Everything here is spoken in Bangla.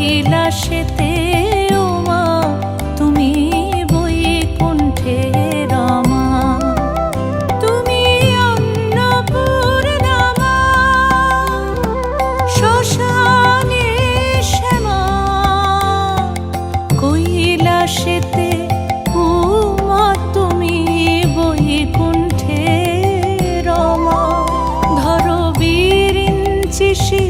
কৈলাসেতে মা তুমি বই কণ্ঠে রামা। তুমি অন্নপূর্ণামা শ্মশানে শ্যামা। কৈলাসেতে শিশির